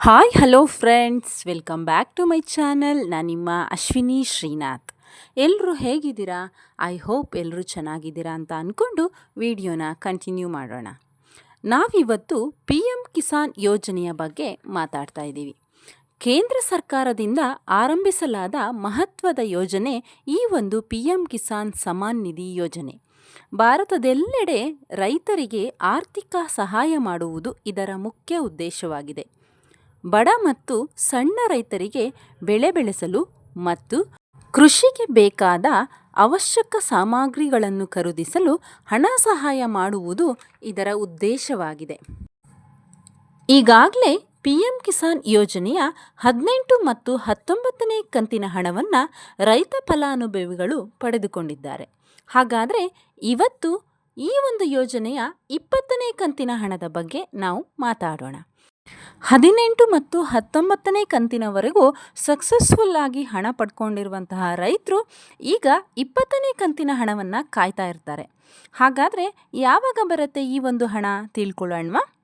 Hi hello friends welcome back to my channel ನಾನು ನಿಮ್ಮ ಅಶ್ವಿನಿ ಶ್ರೀನಾಥ್ ಎಲ್ಲರೂ ಹೇಗಿದ್ದೀರಾ? ಐ ಹೋಪ್ ಎಲ್ಲರೂ ಚೆನ್ನಾಗಿದ್ದೀರಾ ಅಂತ ಅಂದ್ಕೊಂಡು ವಿಡಿಯೋನ ಕಂಟಿನ್ಯೂ ಮಾಡೋಣ. ನಾವಿವತ್ತು ಪಿ ಎಂ ಕಿಸಾನ್ ಯೋಜನೆಯ ಬಗ್ಗೆ ಮಾತಾಡ್ತಾ ಇದ್ದೀವಿ. ಕೇಂದ್ರ ಸರ್ಕಾರದಿಂದ ಆರಂಭಿಸಲಾದ ಮಹತ್ವದ ಯೋಜನೆ ಈ ಒಂದು ಪಿ ಎಂ ಕಿಸಾನ್ ಸಮಾನ್ ನಿಧಿ ಯೋಜನೆ. ಭಾರತದೆಲ್ಲೆಡೆ ರೈತರಿಗೆ ಆರ್ಥಿಕ ಸಹಾಯ ಮಾಡುವುದು ಇದರ ಮುಖ್ಯ ಉದ್ದೇಶವಾಗಿದೆ. ಬಡ ಮತ್ತು ಸಣ್ಣ ರೈತರಿಗೆ ಬೆಳೆ ಬೆಳೆಸಲು ಮತ್ತು ಕೃಷಿಗೆ ಬೇಕಾದ ಅವಶ್ಯಕ ಸಾಮಗ್ರಿಗಳನ್ನು ಖರೀದಿಸಲು ಹಣ ಸಹಾಯ ಮಾಡುವುದು ಇದರ ಉದ್ದೇಶವಾಗಿದೆ. ಈಗಾಗಲೇ ಪಿ ಎಂ ಕಿಸಾನ್ ಯೋಜನೆಯ ಹದಿನೆಂಟು ಮತ್ತು ಹತ್ತೊಂಬತ್ತನೇ ಕಂತಿನ ಹಣವನ್ನು ರೈತ ಫಲಾನುಭವಿಗಳು ಪಡೆದುಕೊಂಡಿದ್ದಾರೆ. ಹಾಗಾದರೆ ಇವತ್ತು ಈ ಒಂದು ಯೋಜನೆಯ ಇಪ್ಪತ್ತನೇ ಕಂತಿನ ಹಣದ ಬಗ್ಗೆ ನಾವು ಮಾತಾಡೋಣ. ಹದಿನೆಂಟು ಮತ್ತು ಹತ್ತೊಂಬತ್ತನೇ ಕಂತಿನವರೆಗೂ ಸಕ್ಸಸ್ಫುಲ್ ಆಗಿ ಹಣ ಪಡ್ಕೊಂಡಿರುವಂತಹ ರೈತರು ಈಗ ಇಪ್ಪತ್ತನೇ ಕಂತಿನ ಹಣವನ್ನು ಕಾಯ್ತಾ ಇರ್ತಾರೆ. ಹಾಗಾದರೆ ಯಾವಾಗ ಬರುತ್ತೆ ಈ ಒಂದು ಹಣ ತಿಳ್ಕೊಳ್ಳೋಣವಾ?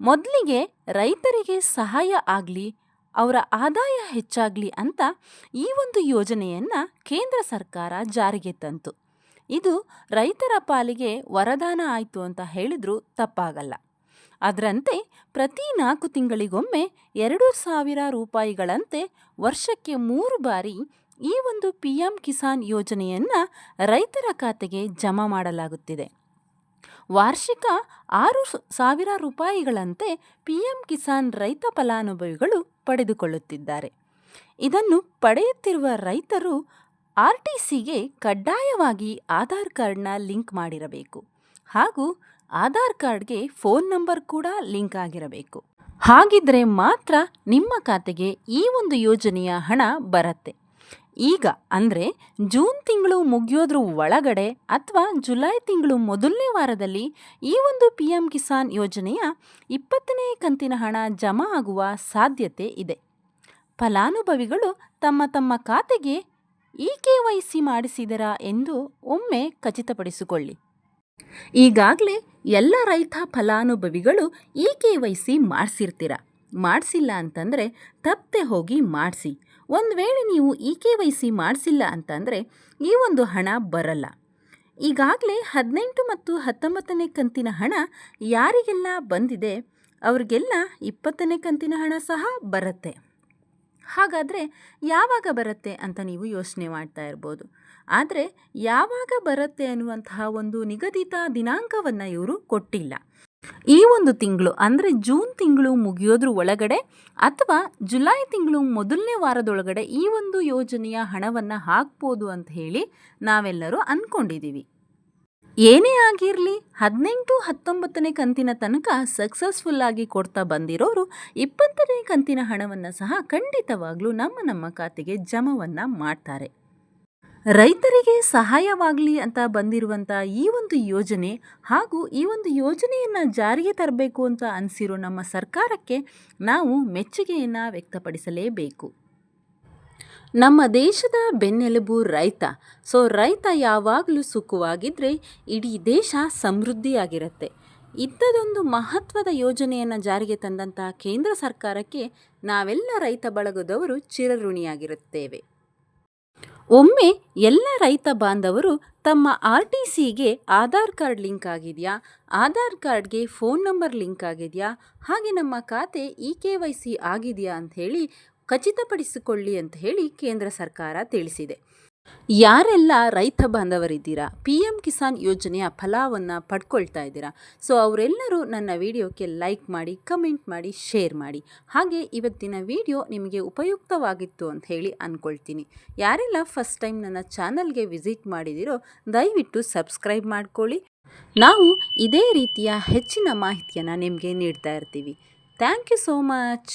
ಮೊದಲಿಗೆ ರೈತರಿಗೆ ಸಹಾಯ ಆಗಲಿ, ಅವರ ಆದಾಯ ಹೆಚ್ಚಾಗಲಿ ಅಂತ ಈ ಒಂದು ಯೋಜನೆಯನ್ನು ಕೇಂದ್ರ ಸರ್ಕಾರ ಜಾರಿಗೆ ತಂತು. ಇದು ರೈತರ ಪಾಲಿಗೆ ವರದಾನ ಆಯಿತು ಅಂತ ಹೇಳಿದರೂ ತಪ್ಪಾಗಲ್ಲ. ಅದರಂತೆ ಪ್ರತಿ ನಾಲ್ಕು ತಿಂಗಳಿಗೊಮ್ಮೆ ಎರಡು ಸಾವಿರ ರೂಪಾಯಿಗಳಂತೆ ವರ್ಷಕ್ಕೆ ಮೂರು ಬಾರಿ ಈ ಒಂದು ಪಿ ಎಂ ಕಿಸಾನ್ ಯೋಜನೆಯನ್ನು ರೈತರ ಖಾತೆಗೆ ಜಮಾ ಮಾಡಲಾಗುತ್ತಿದೆ. ವಾರ್ಷಿಕ ಆರು ಸಾವಿರ ರೂಪಾಯಿಗಳಂತೆ ಪಿ ಎಂ ಕಿಸಾನ್ ರೈತ ಫಲಾನುಭವಿಗಳು ಪಡೆದುಕೊಳ್ಳುತ್ತಿದ್ದಾರೆ. ಇದನ್ನು ಪಡೆಯುತ್ತಿರುವ ರೈತರು ಆರ್ ಟಿ ಸಿಗೆ ಕಡ್ಡಾಯವಾಗಿ ಆಧಾರ್ ಕಾರ್ಡ್ನ ಲಿಂಕ್ ಮಾಡಿರಬೇಕು ಹಾಗೂ ಆಧಾರ್ ಕಾರ್ಡ್ಗೆ ಫೋನ್ ನಂಬರ್ ಕೂಡ ಲಿಂಕ್ ಆಗಿರಬೇಕು. ಹಾಗಿದ್ರೆ ಮಾತ್ರ ನಿಮ್ಮ ಖಾತೆಗೆ ಈ ಒಂದು ಯೋಜನೆಯ ಹಣ ಬರುತ್ತೆ. ಈಗ ಅಂದರೆ ಜೂನ್ ತಿಂಗಳು ಮುಗಿಯೋದ್ರ ಒಳಗಡೆ ಅಥವಾ ಜುಲೈ ತಿಂಗಳು ಮೊದಲನೇ ವಾರದಲ್ಲಿ ಈ ಒಂದು ಪಿ ಎಂ ಕಿಸಾನ್ ಯೋಜನೆಯ ಇಪ್ಪತ್ತನೇ ಕಂತಿನ ಹಣ ಜಮಾ ಆಗುವ ಸಾಧ್ಯತೆ ಇದೆ. ಫಲಾನುಭವಿಗಳು ತಮ್ಮ ತಮ್ಮ ಖಾತೆಗೆ ಇ ಕೆ ವೈ ಸಿ ಮಾಡಿಸಿದರಾ ಎಂದು ಒಮ್ಮೆ ಖಚಿತಪಡಿಸಿಕೊಳ್ಳಿ. ಈಗಾಗಲೇ ಎಲ್ಲ ರೈತ ಫಲಾನುಭವಿಗಳು ಇ ಕೆ ವೈ ಸಿ ಮಾಡಿಸಿರ್ತೀರ. ಮಾಡಿಸಿಲ್ಲ ಅಂತಂದರೆ ತಪ್ಪದೆ ಹೋಗಿ ಮಾಡಿಸಿ. ಒಂದು ವೇಳೆ ನೀವು ಇ ಕೆ ವೈ ಸಿ ಮಾಡಿಸಿಲ್ಲ ಅಂತಂದರೆ ಈ ಒಂದು ಹಣ ಬರಲ್ಲ. ಈಗಾಗಲೇ ಹದಿನೆಂಟು ಮತ್ತು ಹತ್ತೊಂಬತ್ತನೇ ಕಂತಿನ ಹಣ ಯಾರಿಗೆಲ್ಲ ಬಂದಿದೆ, ಅವ್ರಿಗೆಲ್ಲ ಇಪ್ಪತ್ತನೇ ಕಂತಿನ ಹಣ ಸಹ ಬರುತ್ತೆ. ಹಾಗಾದರೆ ಯಾವಾಗ ಬರುತ್ತೆ ಅಂತ ನೀವು ಯೋಚನೆ ಮಾಡ್ತಾ ಇರ್ಬೋದು. ಆದರೆ ಯಾವಾಗ ಬರುತ್ತೆ ಅನ್ನುವಂತಹ ಒಂದು ನಿಗದಿತ ದಿನಾಂಕವನ್ನು ಇವರು ಕೊಟ್ಟಿಲ್ಲ. ಈ ಒಂದು ತಿಂಗಳು ಅಂದರೆ ಜೂನ್ ತಿಂಗಳು ಮುಗಿಯೋದ್ರ ಒಳಗಡೆ ಅಥವಾ ಜುಲೈ ತಿಂಗಳು ಮೊದಲನೇ ವಾರದೊಳಗಡೆ ಈ ಒಂದು ಯೋಜನೆಯ ಹಣವನ್ನು ಹಾಕ್ಬೋದು ಅಂತ ಹೇಳಿ ನಾವೆಲ್ಲರೂ ಅಂದ್ಕೊಂಡಿದ್ದೀವಿ ಏನೇ ಆಗಿರಲಿ, ಹದಿನೆಂಟು ಹತ್ತೊಂಬತ್ತನೇ ಕಂತಿನ ತನಕ ಸಕ್ಸಸ್ಫುಲ್ ಆಗಿ ಕೊಡ್ತಾ ಬಂದಿರೋರು, ಇಪ್ಪತ್ತನೇ ಕಂತಿನ ಹಣವನ್ನು ಸಹ ಖಂಡಿತವಾಗ್ಲೂ ನಮ್ಮ ನಮ್ಮ ಖಾತೆಗೆ ಜಮವನ್ನು ಮಾಡ್ತಾರೆ. ರೈತರಿಗೆ ಸಹಾಯವಾಗಲಿ ಅಂತ ಬಂದಿರುವಂಥ ಈ ಒಂದು ಯೋಜನೆ ಹಾಗೂ ಈ ಒಂದು ಯೋಜನೆಯನ್ನು ಜಾರಿಗೆ ತರಬೇಕು ಅಂತ ಅನಿಸಿರೋ ನಮ್ಮ ಸರ್ಕಾರಕ್ಕೆ ನಾವು ಮೆಚ್ಚುಗೆಯನ್ನು ವ್ಯಕ್ತಪಡಿಸಲೇಬೇಕು. ನಮ್ಮ ದೇಶದ ಬೆನ್ನೆಲುಬು ರೈತ. ಸೊ ರೈತ ಯಾವಾಗಲೂ ಸುಖವಾಗಿದ್ದರೆ ಇಡೀ ದೇಶ ಸಮೃದ್ಧಿಯಾಗಿರುತ್ತೆ. ಇಂಥದೊಂದು ಮಹತ್ವದ ಯೋಜನೆಯನ್ನು ಜಾರಿಗೆ ತಂದಂತಹ ಕೇಂದ್ರ ಸರ್ಕಾರಕ್ಕೆ ನಾವೆಲ್ಲ ರೈತ ಬಳಗದವರು ಚಿರಋಣಿಯಾಗಿರುತ್ತೇವೆ. ಒಮ್ಮೆ ಎಲ್ಲ ರೈತ ಬಾಂಧವರು ತಮ್ಮ ಆರ್ ಟಿ ಸಿಗೆ ಆಧಾರ್ ಕಾರ್ಡ್ ಲಿಂಕ್ ಆಗಿದೆಯಾ? ಆಧಾರ್ ಕಾರ್ಡ್ಗೆ ಫೋನ್ ನಂಬರ್ ಲಿಂಕ್ ಆಗಿದೆಯಾ? ಹಾಗೆ ನಮ್ಮ ಖಾತೆ ಇ ಕೆ ವೈ ಸಿ ಆಗಿದೆಯಾ ಅಂಥೇಳಿ ಖಚಿತಪಡಿಸಿಕೊಳ್ಳಿ ಅಂತ ಹೇಳಿ ಕೇಂದ್ರ ಸರ್ಕಾರ ತಿಳಿಸಿದೆ. ಯಾರೆಲ್ಲ ರೈತ ಬಾಂಧವರಿದ್ದೀರಾ ಪಿ ಎಂ ಕಿಸಾನ್ ಯೋಜನೆಯ ಫಲವನ್ನು ಪಡ್ಕೊಳ್ತಾ ಇದ್ದೀರಾ, ಸೊ ಅವರೆಲ್ಲರೂ ನನ್ನ ವಿಡಿಯೋಕ್ಕೆ ಲೈಕ್ ಮಾಡಿ, ಕಮೆಂಟ್ ಮಾಡಿ, ಶೇರ್ ಮಾಡಿ. ಹಾಗೆ ಇವತ್ತಿನ ವಿಡಿಯೋ ನಿಮಗೆ ಉಪಯುಕ್ತವಾಗಿತ್ತು ಅಂತ ಹೇಳಿ ಅಂದ್ಕೊಳ್ತೀನಿ ಯಾರೆಲ್ಲ ಫಸ್ಟ್ ಟೈಮ್ ನನ್ನ ಚಾನಲ್ಗೆ ವಿಸಿಟ್ ಮಾಡಿದಿರೋ ದಯವಿಟ್ಟು ಸಬ್ಸ್ಕ್ರೈಬ್ ಮಾಡ್ಕೊಳ್ಳಿ. ನಾವು ಇದೇ ರೀತಿಯ ಹೆಚ್ಚಿನ ಮಾಹಿತಿಯನ್ನು ನಿಮಗೆ ನೀಡ್ತಾ ಇರ್ತೀವಿ. Thank you so much.